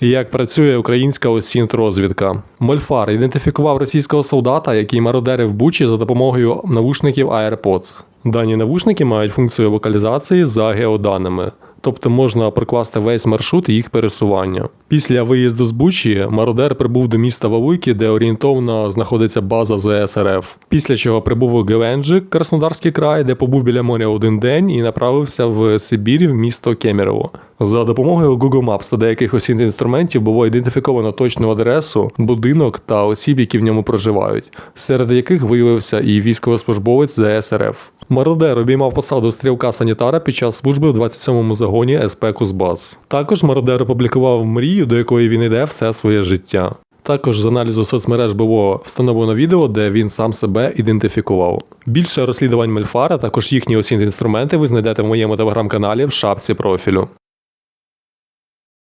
Як працює українська осінт-розвідка? Мольфар ідентифікував російського солдата, який мародерив Бучі за допомогою навушників AirPods. Дані навушники мають функцію вокалізації за геоданими. Тобто можна прокласти весь маршрут їх пересування. Після виїзду з Бучі мародер прибув до міста Валуйки, де орієнтовно знаходиться база ЗСРФ. Після чого прибув у Геленджик, Краснодарський край, де побув біля моря один день і направився в Сибір в місто Кемерово. За допомогою Google Maps та деяких осінних інструментів було ідентифіковано точну адресу, будинок та осіб, які в ньому проживають, серед яких виявився і військовослужбовець ЗСРФ. Мародер обіймав посаду стрілка санітара під час служби в 27-му загоні СП Кузбас. Також мародер опублікував мрію, до якої він йде все своє життя. Також з аналізу соцмереж було встановлено відео, де він сам себе ідентифікував. Більше розслідувань Мельфара, також їхні осінні інструменти ви знайдете в моєму телеграм-каналі в шапці профілю.